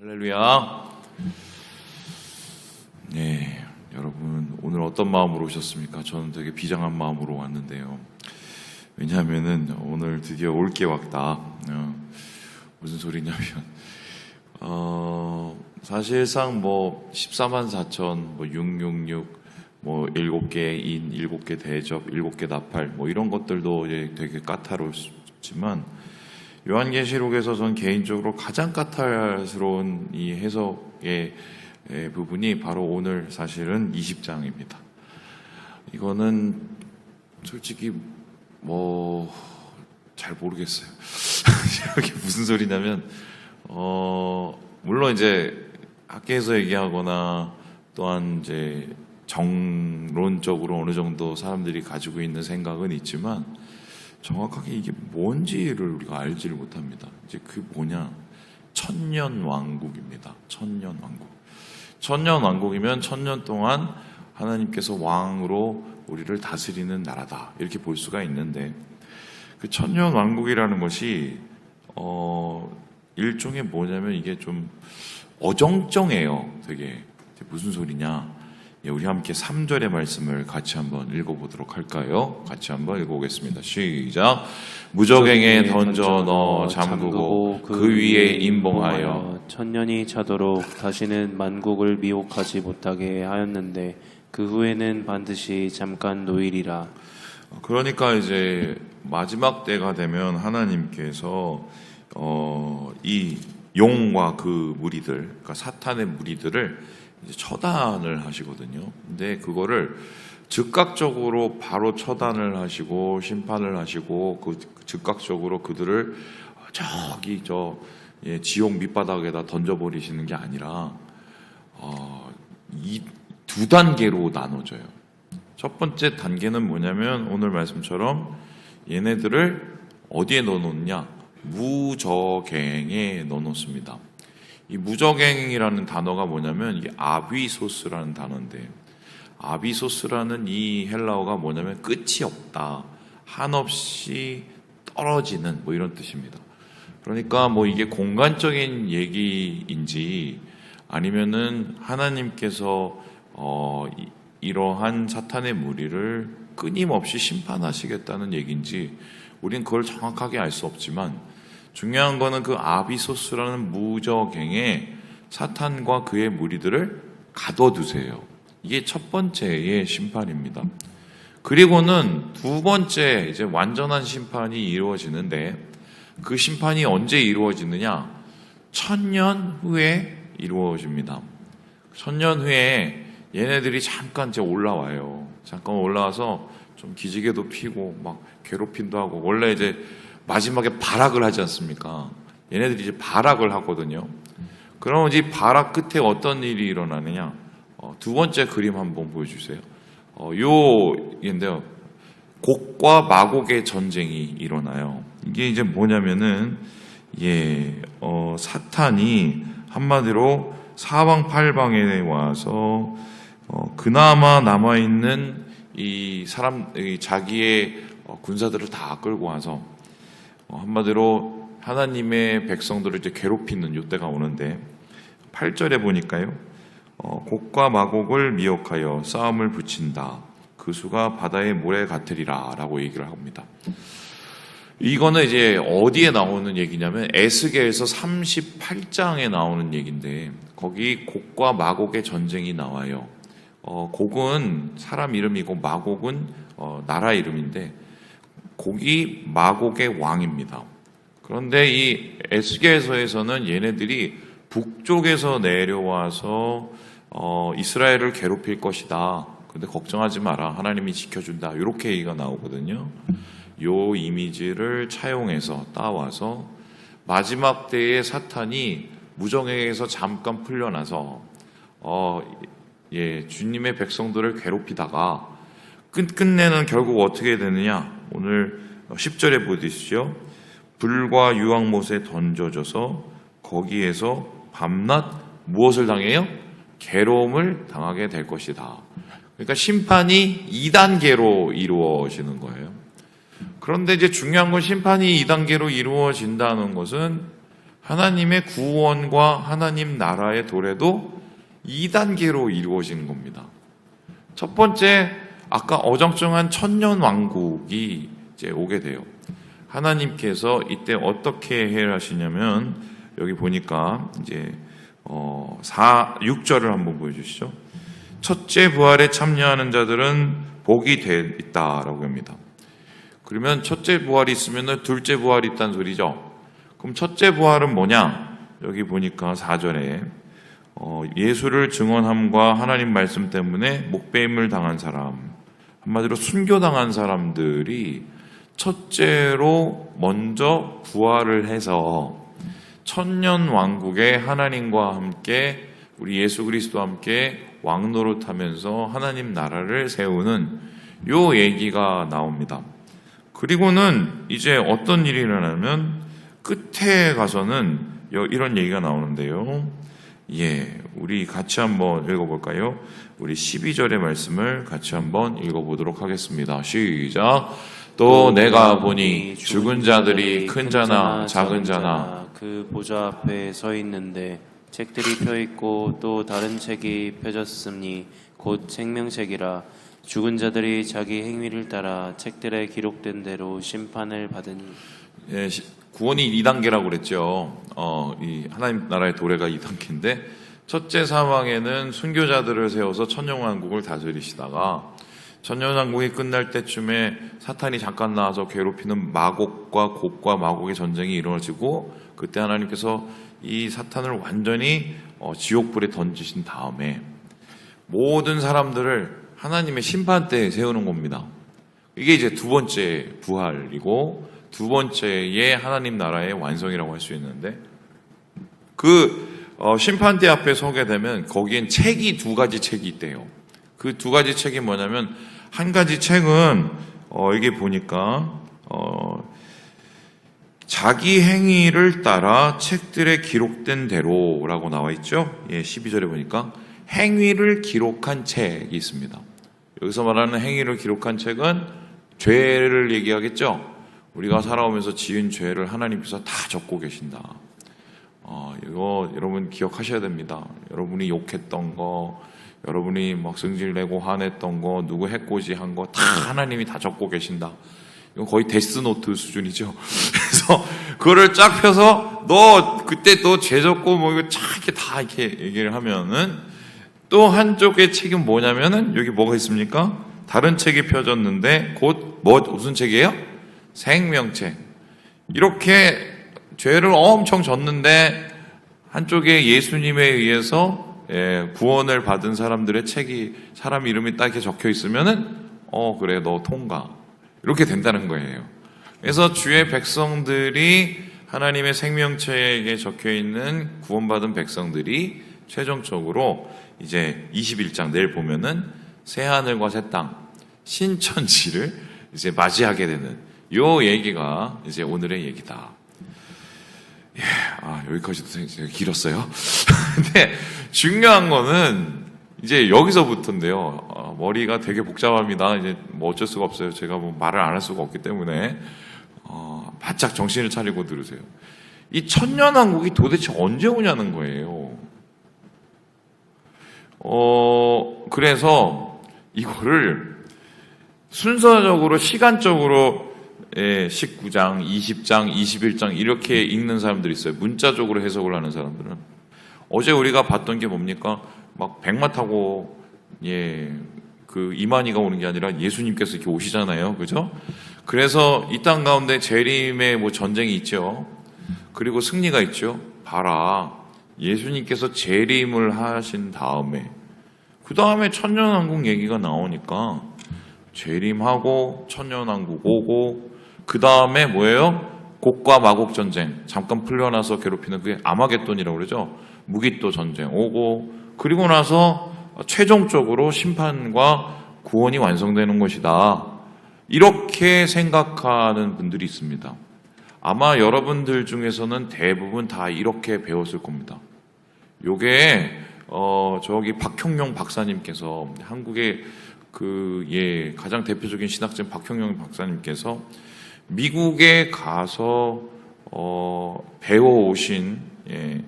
할렐루야. 네, 여러분 오늘 어떤 마음으로 오셨습니까? 저는 되게 비장한 마음으로 왔는데요. 왜냐하면은 오늘 드디어 올 게 왔다. 어, 무슨 소리냐면 어, 사실상 뭐 14만 4천, 뭐 666, 뭐 7개 인, 7개 대접, 7개 나팔, 뭐 이런 것들도 되게 까다롭지만 요한계시록에서 전 개인적으로 가장 까탈스러운 이 해석의 에, 부분이 바로 오늘 사실은 20장입니다. 이거는 솔직히 뭐 잘 모르겠어요. 이게 무슨 소리냐면 어 물론 이제 학계에서 얘기하거나 또한 이제 정론적으로 어느 정도 사람들이 가지고 있는 생각은 있지만 정확하게 이게 뭔지를 우리가 알지를 못합니다. 이제 그 뭐냐 천년 왕국입니다. 천년 왕국. 천년 왕국이면 천년 동안 하나님께서 왕으로 우리를 다스리는 나라다 이렇게 볼 수가 있는데 그 천년 왕국이라는 것이 어 일종의 뭐냐면 이게 좀 어정쩡해요. 되게 무슨 소리냐? 예, 우리 함께 3절의 말씀을 같이 한번 읽어보도록 할까요? 같이 한번 읽어보겠습니다. 시작. 무적행에 던져 넣어 잠그고 그 위에 임봉하여 천년이 차도록 다시는 만국을 미혹하지 못하게 하였는데 그 후에는 반드시 잠깐 노일이라 그러니까 이제 마지막 때가 되면 하나님께서 어, 이 용과 그 무리들, 그러니까 사탄의 무리들을 처단을 하시거든요. 근데 그거를 즉각적으로 바로 처단을 하시고 심판을 하시고 그 즉각적으로 그들을 저기 저 예, 지옥 밑바닥에다 던져버리시는 게 아니라 어, 이 두 단계로 나눠져요. 첫 번째 단계는 뭐냐면 오늘 말씀처럼 얘네들을 어디에 넣어놓냐? 무적행에 넣어놓습니다. 이 무적행이라는 단어가 뭐냐면 이 아비소스라는 단어인데 아비소스라는 이 헬라어가 뭐냐면 끝이 없다. 한없이 떨어지는 뭐 이런 뜻입니다. 그러니까 뭐 이게 공간적인 얘기인지 아니면은 하나님께서 어 이- 이러한 사탄의 무리를 끊임없이 심판하시겠다는 얘기인지 우린 그걸 정확하게 알 수 없지만 중요한 거는 그 아비소스라는 무적행에 사탄과 그의 무리들을 가둬두세요. 이게 첫 번째의 심판입니다. 그리고는 두 번째 이제 완전한 심판이 이루어지는데 그 심판이 언제 이루어지느냐? 천년 후에 이루어집니다. 천년 후에 얘네들이 잠깐 이제 올라와요. 잠깐 올라와서 좀 기지개도 피고 막 괴롭힘도 하고 원래 이제 마지막에 발악을 하지 않습니까? 얘네들이 이제 발악을 하거든요. 그러면 이 발악 끝에 어떤 일이 일어나느냐? 어, 두 번째 그림 한번 보여주세요. 어, 요 인데요. 곡과 마곡의 전쟁이 일어나요. 이게 이제 뭐냐면은 예, 어, 사탄이 한마디로 사방팔방에 와서 어, 그나마 남아 있는 이 사람 이 자기의 어, 군사들을 다 끌고 와서 어, 한마디로 하나님의 백성들을 이제 괴롭히는 요때가 오는데 8절에 보니까요. 어, 곡과 마곡을 미혹하여 싸움을 붙인다. 그 수가 바다의 모래 같으리라 라고 얘기를 합니다. 이거는 이제 어디에 나오는 얘기냐면 에스겔에서 38장에 나오는 얘기인데 거기 곡과 마곡의 전쟁이 나와요. 어, 곡은 사람 이름이고 마곡은 어, 나라 이름인데 곡이 마곡의 왕입니다. 그런데 이 에스겔서에서는 얘네들이 북쪽에서 내려와서 어, 이스라엘을 괴롭힐 것이다. 근데 걱정하지 마라. 하나님이 지켜준다. 이렇게 얘기가 나오거든요. 요 이미지를 차용해서 따와서 마지막 때에 사탄이 무정에게서 잠깐 풀려나서 어, 예, 주님의 백성들을 괴롭히다가 끝, 끝내는 결국 어떻게 되느냐? 오늘 10절에 보시죠. 불과 유황못에 던져져서 거기에서 밤낮 무엇을 당해요? 괴로움을 당하게 될 것이다. 그러니까 심판이 2단계로 이루어지는 거예요. 그런데 이제 중요한 건 심판이 2단계로 이루어진다는 것은 하나님의 구원과 하나님 나라의 도래도 2단계로 이루어지는 겁니다. 첫 번째, 아까 어정쩡한 천년 왕국이 이제 오게 돼요. 하나님께서 이때 어떻게 해하시냐면 여기 보니까 이제 어 4, 6절을 한번 보여주시죠. 첫째 부활에 참여하는 자들은 복이 돼 있다라고 합니다. 그러면 첫째 부활이 있으면 둘째 부활이 있다는 소리죠. 그럼 첫째 부활은 뭐냐? 여기 보니까 4절에 어, 예수를 증언함과 하나님 말씀 때문에 목배임을 당한 사람, 한마디로 순교당한 사람들이 첫째로 먼저 부활을 해서 천년 왕국에 하나님과 함께 우리 예수 그리스도와 함께 왕노릇 하면서 하나님 나라를 세우는 요 얘기가 나옵니다. 그리고는 이제 어떤 일이 일어나면 끝에 가서는 여- 이런 얘기가 나오는데요. 예, 우리 같이 한번 읽어볼까요? 우리 12절의 말씀을 같이 한번 읽어보도록 하겠습니다. 시작. 또 내가 보니 죽은 자들이 큰 자나 작은 자나 그 보좌 앞에 서 있는데 책들이 펴 있고 또 다른 책이 펴졌으니 곧 생명책이라 죽은 자들이 자기 행위를 따라 책들에 기록된 대로 심판을 받으니 예, 시- 구원이 2단계라고 그랬죠. 어, 이 하나님 나라의 도래가 2단계인데 첫째 사망에는 순교자들을 세워서 천년왕국을 다스리시다가 천년왕국이 끝날 때쯤에 사탄이 잠깐 나와서 괴롭히는 마곡과 곡과 마곡의 전쟁이 이루어지고 그때 하나님께서 이 사탄을 완전히 어, 지옥불에 던지신 다음에 모든 사람들을 하나님의 심판대에 세우는 겁니다. 이게 이제 두 번째 부활이고 두 번째의 하나님 나라의 완성이라고 할 수 있는데 그 어, 심판대 앞에 서게 되면 거기엔 책이 두 가지 책이 있대요. 그 두 가지 책이 뭐냐면 한 가지 책은 어, 이게 보니까 어, 자기 행위를 따라 책들에 기록된 대로라고 나와 있죠. 예, 12절에 보니까 행위를 기록한 책이 있습니다. 여기서 말하는 행위를 기록한 책은 죄를 얘기하겠죠. 우리가 살아오면서 지은 죄를 하나님께서 다 적고 계신다. 어, 이거 여러분 기억하셔야 됩니다. 여러분이 욕했던 거, 여러분이 막 승질내고 화냈던 거, 누구 해코지 한 거 다 하나님이 다 적고 계신다. 이건 거의 데스노트 수준이죠. 그래서 그거를 쫙 펴서 너 그때 너죄 적고 뭐 이거 쫙 이렇게 다 이렇게 얘기를 하면은 또 한쪽의 책은 뭐냐면은 여기 뭐가 있습니까? 다른 책이 펴졌는데 곧 뭐 무슨 책이에요? 생명책. 이렇게 죄를 엄청 졌는데 한쪽에 예수님에 의해서 예, 구원을 받은 사람들의 책이 사람 이름이 딱 이렇게 적혀 있으면은 어 그래 너 통과 이렇게 된다는 거예요. 그래서 주의 백성들이 하나님의 생명책에 적혀 있는 구원받은 백성들이 최종적으로 이제 21장 내일 보면은 새 하늘과 새 땅 신천지를 이제 맞이하게 되는 요 얘기가 이제 오늘의 얘기다. 예, 아, 여기까지도 되게 길었어요. 근데 중요한 거는 이제 여기서부터인데요. 어, 머리가 되게 복잡합니다. 이제 뭐 어쩔 수가 없어요. 제가 뭐 말을 안 할 수가 없기 때문에 어, 바짝 정신을 차리고 들으세요. 이 천년왕국이 도대체 언제 오냐는 거예요. 어, 그래서 이거를 순서적으로 시간적으로 예, 19장, 20장, 21장 이렇게 읽는 사람들이 있어요. 문자적으로 해석을 하는 사람들은. 어제 우리가 봤던 게 뭡니까? 막 백마 타고 예, 그 이만희가 오는 게 아니라 예수님께서 이렇게 오시잖아요. 그죠? 그래서 이 땅 가운데 재림의 뭐 전쟁이 있죠. 그리고 승리가 있죠. 봐라. 예수님께서 재림을 하신 다음에 그 다음에 천년왕국 얘기가 나오니까 재림하고 천년왕국 오고 그 다음에 뭐예요? 곡과 마곡 전쟁 잠깐 풀려나서 괴롭히는 그게 아마겟돈이라고 그러죠. 무기또 전쟁 오고 그리고 나서 최종적으로 심판과 구원이 완성되는 것이다. 이렇게 생각하는 분들이 있습니다. 아마 여러분들 중에서는 대부분 다 이렇게 배웠을 겁니다. 요게 어 저기 박형용 박사님께서 한국의 그 예 가장 대표적인 신학자인 박형용 박사님께서 미국에 가서 어, 배워오신 예,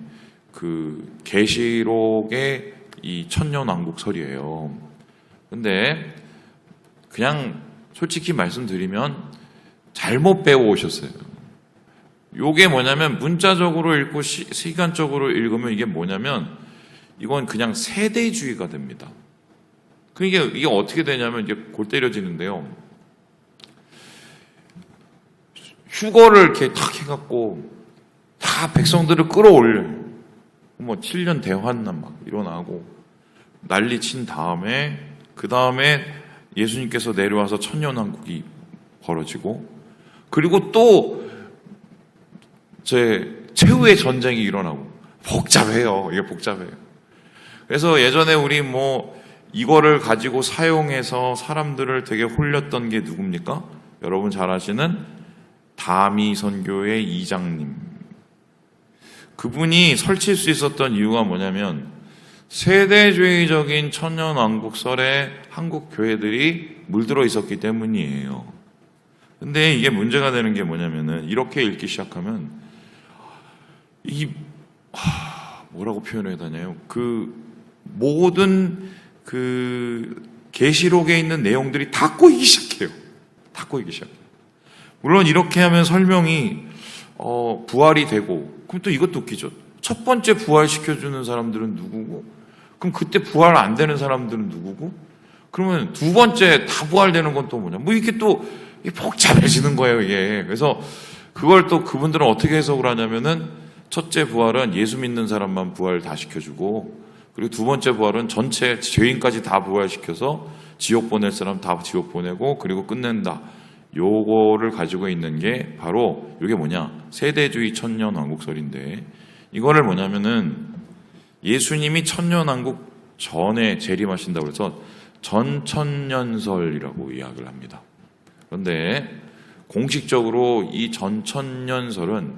그 계시록의 이 천년왕국설이에요. 근데 그냥 솔직히 말씀드리면 잘못 배워오셨어요. 요게 뭐냐면 문자적으로 읽고 시, 시간적으로 읽으면 이게 뭐냐면 이건 그냥 세대주의가 됩니다. 그게 이게 어떻게 되냐면 이제 골 때려지는데요. 휴거를 이렇게 탁 해갖고 다 백성들을 끌어올려요. 뭐 7년 대환난 막 일어나고 난리 친 다음에 그 다음에 예수님께서 내려와서 천년왕국이 벌어지고 그리고 또 제 최후의 전쟁이 일어나고 복잡해요. 이게 복잡해요. 그래서 예전에 우리 뭐 이거를 가지고 사용해서 사람들을 되게 홀렸던 게 누굽니까? 여러분 잘 아시는 다미 선교의 이장님. 그분이 설칠 수 있었던 이유가 뭐냐면 세대주의적인 천년왕국 설에 한국 교회들이 물들어 있었기 때문이에요. 근데 이게 문제가 되는 게 뭐냐면은 이렇게 읽기 시작하면 이 하, 뭐라고 표현해야 되나요? 그 모든 그 계시록에 있는 내용들이 다 꼬이기 시작해요. 다 꼬이기 시작해요. 물론 이렇게 하면 설명이 어, 부활이 되고 그럼 또 이것도 웃기죠. 첫 번째 부활 시켜주는 사람들은 누구고? 그럼 그때 부활 안 되는 사람들은 누구고? 그러면 두 번째 다 부활되는 건 또 뭐냐? 뭐 이렇게 또 복잡해지는 거예요, 이게. 그래서 그걸 또 그분들은 어떻게 해석을 하냐면은 첫째 부활은 예수 믿는 사람만 부활 다 시켜주고 그리고 두 번째 부활은 전체 죄인까지 다 부활시켜서 지옥 보낼 사람 다 지옥 보내고 그리고 끝낸다. 요거를 가지고 있는 게 바로 이게 뭐냐? 세대주의 천년 왕국설인데 이거를 뭐냐면은 예수님이 천년 왕국 전에 재림하신다고 해서 전천년설이라고 이야기를 합니다. 그런데 공식적으로 이 전천년설은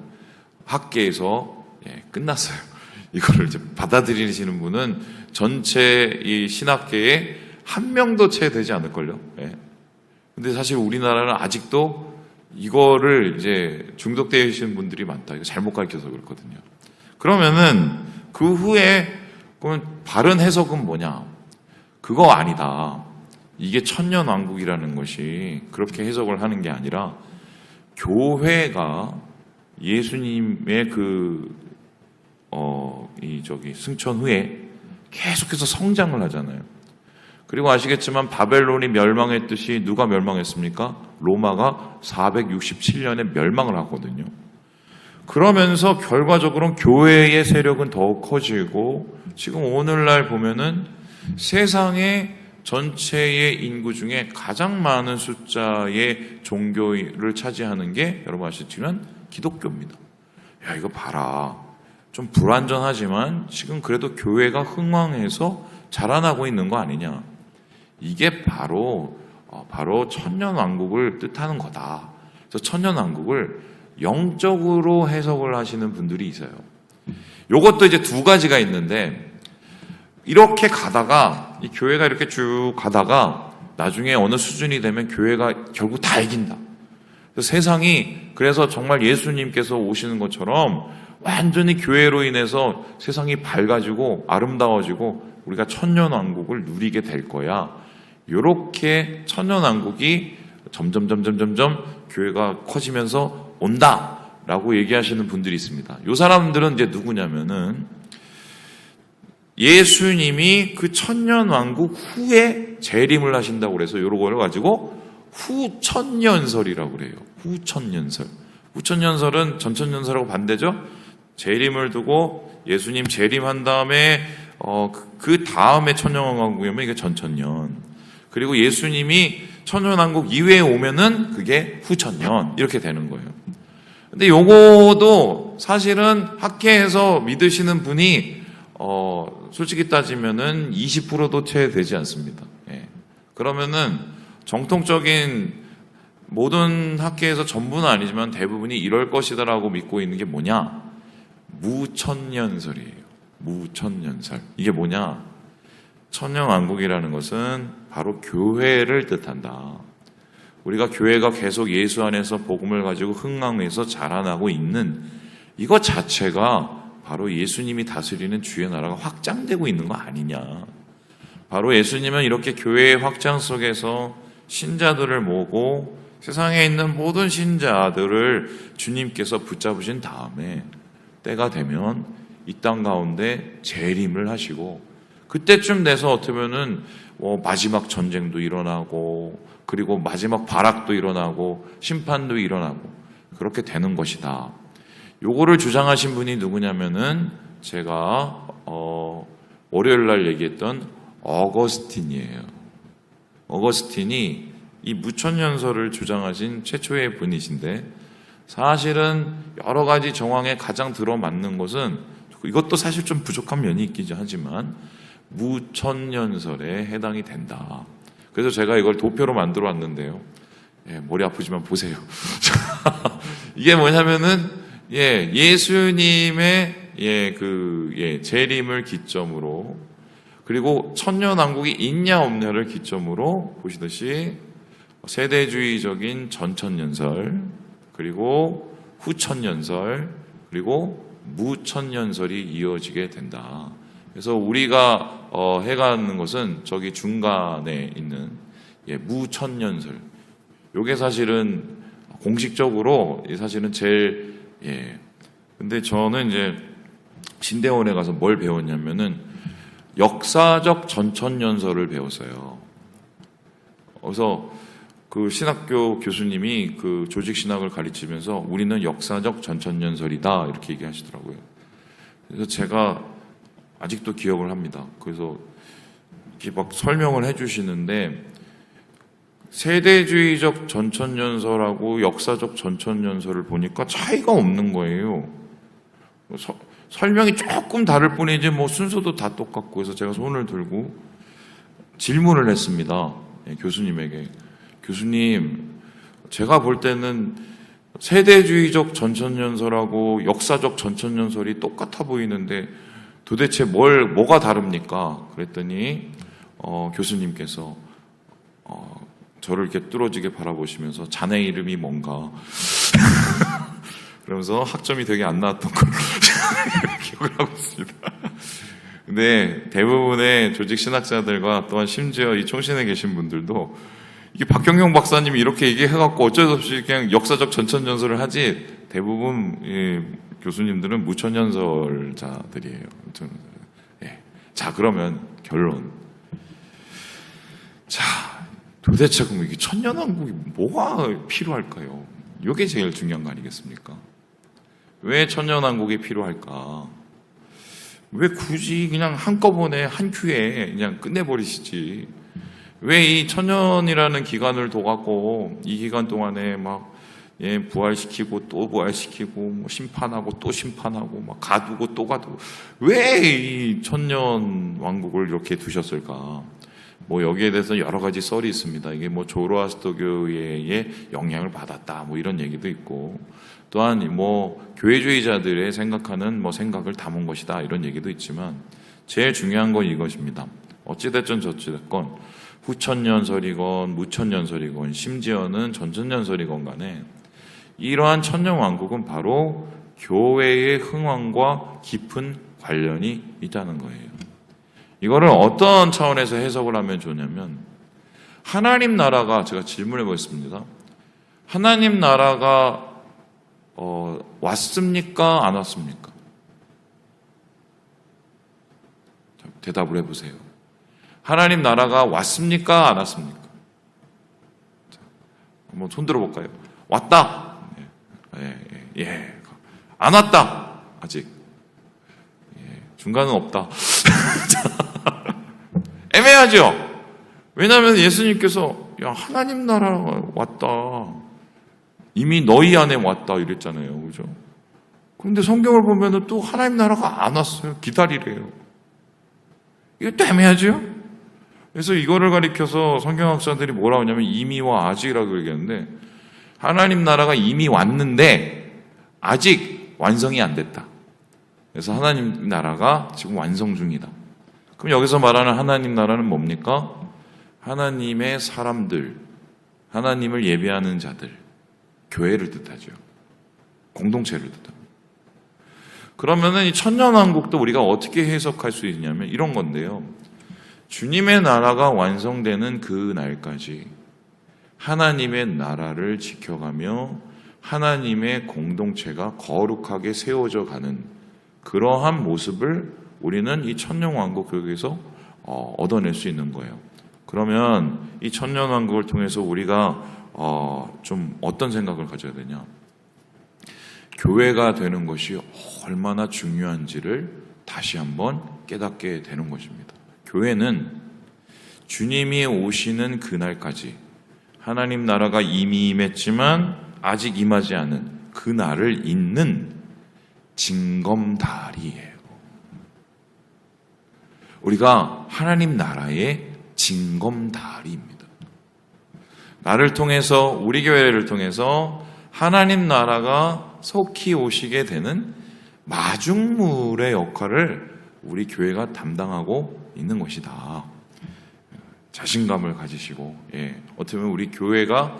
학계에서 예, 끝났어요. 이거를 이제 받아들이시는 분은 전체 이 신학계에 한 명도 채 되지 않을걸요. 예. 근데 사실 우리나라는 아직도 이거를 이제 중독되어 계신 분들이 많다. 이거 잘못 가르쳐서 그렇거든요. 그러면은 그 후에 그러면 바른 해석은 뭐냐? 그거 아니다. 이게 천년 왕국이라는 것이 그렇게 해석을 하는 게 아니라 교회가 예수님의 그, 어, 이 저기 승천 후에 계속해서 성장을 하잖아요. 그리고 아시겠지만 바벨론이 멸망했듯이 누가 멸망했습니까? 로마가 467년에 멸망을 하거든요. 그러면서 결과적으로 교회의 세력은 더욱 커지고 지금 오늘날 보면은 세상의 전체의 인구 중에 가장 많은 숫자의 종교를 차지하는 게 여러분 아시지만 기독교입니다. 야 이거 봐라. 좀 불완전하지만 지금 그래도 교회가 흥왕해서 자라나고 있는 거 아니냐. 이게 바로 어, 바로 천년 왕국을 뜻하는 거다. 그래서 천년 왕국을 영적으로 해석을 하시는 분들이 있어요. 요것도 이제 두 가지가 있는데 이렇게 가다가 이 교회가 이렇게 쭉 가다가 나중에 어느 수준이 되면 교회가 결국 다 이긴다. 그래서 세상이 그래서 정말 예수님께서 오시는 것처럼 완전히 교회로 인해서 세상이 밝아지고 아름다워지고 우리가 천년 왕국을 누리게 될 거야. 요렇게 천년 왕국이 점점 점점 점점 교회가 커지면서 온다라고 얘기하시는 분들이 있습니다. 요 사람들은 이제 누구냐면은 예수님이 그 천년 왕국 후에 재림을 하신다고 그래서 요런 걸 가지고 후천년설이라고 그래요. 후천년설. 후천년설은 전천년설하고 반대죠. 재림을 두고 예수님 재림한 다음에 어, 그 다음에 천년왕국이면 이게 전천년. 그리고 예수님이 천년왕국 이후에 오면은 그게 후천년 이렇게 되는 거예요. 근데 요거도 사실은 학계에서 믿으시는 분이 어, 솔직히 따지면은 20%도 채 되지 않습니다. 예. 그러면은 정통적인 모든 학계에서 전부는 아니지만 대부분이 이럴 것이다라고 믿고 있는 게 뭐냐? 무천년설이에요. 무천년설. 이게 뭐냐? 천년왕국이라는 것은 바로 교회를 뜻한다. 우리가 교회가 계속 예수 안에서 복음을 가지고 흥왕해서 자라나고 있는 이것 자체가 바로 예수님이 다스리는 주의 나라가 확장되고 있는 거 아니냐. 바로 예수님은 이렇게 교회의 확장 속에서 신자들을 모으고 세상에 있는 모든 신자들을 주님께서 붙잡으신 다음에 때가 되면 이 땅 가운데 재림을 하시고 그때쯤 돼서 어쩌면은 뭐 마지막 전쟁도 일어나고 그리고 마지막 발악도 일어나고 심판도 일어나고 그렇게 되는 것이다. 요거를 주장하신 분이 누구냐면은 제가 어 월요일 날 얘기했던 어거스틴이에요. 어거스틴이 이 무천연설을 주장하신 최초의 분이신데 사실은 여러 가지 정황에 가장 들어맞는 것은 이것도 사실 좀 부족한 면이 있긴 하지만 무천연설에 해당이 된다. 그래서 제가 이걸 도표로 만들어 왔는데요. 예, 머리 아프지만 보세요. 이게 뭐냐면은 예, 예수님의 예, 그 예, 재림을 기점으로 그리고 천년 왕국이 있냐 없냐를 기점으로 보시듯이 세대주의적인 전천연설 그리고 후천연설 그리고 무천연설이 이어지게 된다. 그래서 우리가 어, 해가는 것은 저기 중간에 있는 예, 무천연설. 요게 사실은 공식적으로 사실은 제일 예. 근데 저는 이제 신대원에 가서 뭘 배웠냐면은 역사적 전천연설을 배웠어요. 그래서 그 신학교 교수님이 그 조직 신학을 가르치면서 우리는 역사적 전천연설이다 이렇게 얘기하시더라고요. 그래서 제가 아직도 기억을 합니다. 그래서 이렇게 막 설명을 해주시는데 세대주의적 전천연설하고 역사적 전천연설을 보니까 차이가 없는 거예요. 서- 설명이 조금 다를 뿐이지 뭐 순서도 다 똑같고 해서 제가 손을 들고 질문을 했습니다. 예, 교수님에게. 교수님, 제가 볼 때는 세대주의적 전천연설하고 역사적 전천연설이 똑같아 보이는데 도대체 뭘 뭐가 다릅니까? 그랬더니 어, 교수님께서 어, 저를 이렇게 뚫어지게 바라보시면서 자네 이름이 뭔가 그러면서 학점이 되게 안 나왔던 걸 기억을 하고 있습니다. 근데 대부분의 조직 신학자들과 또한 심지어 이 총신에 계신 분들도 이게 박경영 박사님이 이렇게 얘기해갖고 어쩔 수 없이 그냥 역사적 전천연설을 하지 대부분 이 교수님들은 무천연설자들이에요. 무천연설. 예. 자 그러면 결론. 자 도대체 그럼 이게 천년왕국이 뭐가 필요할까요? 이게 제일 중요한 거 아니겠습니까? 왜 천년왕국이 필요할까? 왜 굳이 그냥 한꺼번에 한 큐에 그냥 끝내버리시지? 왜 이 천년이라는 기간을 둬갖고 이 기간 동안에 막 예, 부활시키고 또 부활시키고 뭐 심판하고 또 심판하고 막 가두고 또 가두고 왜 이 천년 왕국을 이렇게 두셨을까? 뭐 여기에 대해서 여러 가지 썰이 있습니다. 이게 뭐 조로아스터교회의 영향을 받았다 뭐 이런 얘기도 있고 또한 뭐 교회주의자들의 생각하는 뭐 생각을 담은 것이다 이런 얘기도 있지만 제일 중요한 건 이것입니다. 어찌됐든 저찌됐건 후천년설이건 무천년설이건 심지어는 전천년설이건 간에 이러한 천년 왕국은 바로 교회의 흥왕과 깊은 관련이 있다는 거예요. 이거를 어떤 차원에서 해석을 하면 좋냐면 하나님 나라가 제가 질문해 보겠습니다. 하나님 나라가 어, 왔습니까? 안 왔습니까? 자, 대답을 해보세요. 하나님 나라가 왔습니까? 안 왔습니까? 자, 한번 손 들어볼까요? 왔다. 예, 예, 예. 안 왔다. 아직. 예, 중간은 없다. 애매하죠? 왜냐하면 예수님께서 야 하나님 나라가 왔다. 이미 너희 안에 왔다 이랬잖아요. 그죠? 그런데 성경을 보면은 또 하나님 나라가 안 왔어요. 기다리래요. 또 애매하죠? 그래서 이거를 가리켜서 성경학자들이 뭐라고 하냐면 이미와 아직이라고 얘기하는데 하나님 나라가 이미 왔는데 아직 완성이 안 됐다. 그래서 하나님 나라가 지금 완성 중이다. 그럼 여기서 말하는 하나님 나라는 뭡니까? 하나님의 사람들, 하나님을 예배하는 자들, 교회를 뜻하죠. 공동체를 뜻합니다. 그러면은 이 천년왕국도 우리가 어떻게 해석할 수 있냐면 이런 건데요. 주님의 나라가 완성되는 그 날까지 하나님의 나라를 지켜가며 하나님의 공동체가 거룩하게 세워져 가는 그러한 모습을 우리는 이 천년왕국 교육에서 어, 얻어낼 수 있는 거예요. 그러면 이 천년왕국을 통해서 우리가 어, 좀 어떤 생각을 가져야 되냐? 교회가 되는 것이 얼마나 중요한지를 다시 한번 깨닫게 되는 것입니다. 교회는 주님이 오시는 그날까지 하나님 나라가 이미 임했지만 아직 임하지 않은 그 날을 잇는 징검다리예요. 우리가 하나님 나라의 징검다리입니다. 나를 통해서 우리 교회를 통해서 하나님 나라가 속히 오시게 되는 마중물의 역할을 우리 교회가 담당하고 있는 것이다. 자신감을 가지시고 예, 어떻게 보면 우리 교회가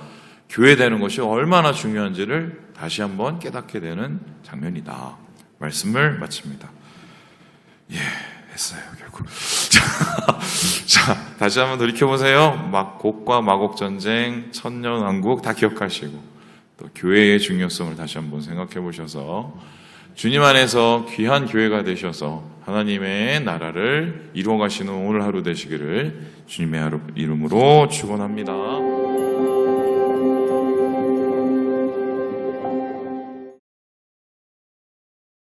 교회 되는 것이 얼마나 중요한지를 다시 한번 깨닫게 되는 장면이다. 말씀을 마칩니다. 예, 했어요 결국. 자, 자 다시 한번 돌이켜 보세요. 막 곡과 마곡 전쟁, 천년 왕국 다 기억하시고 또 교회의 중요성을 다시 한번 생각해 보셔서 주님 안에서 귀한 교회가 되셔서 하나님의 나라를 이루어 가시는 오늘 하루 되시기를 주님의 이름으로 축원합니다.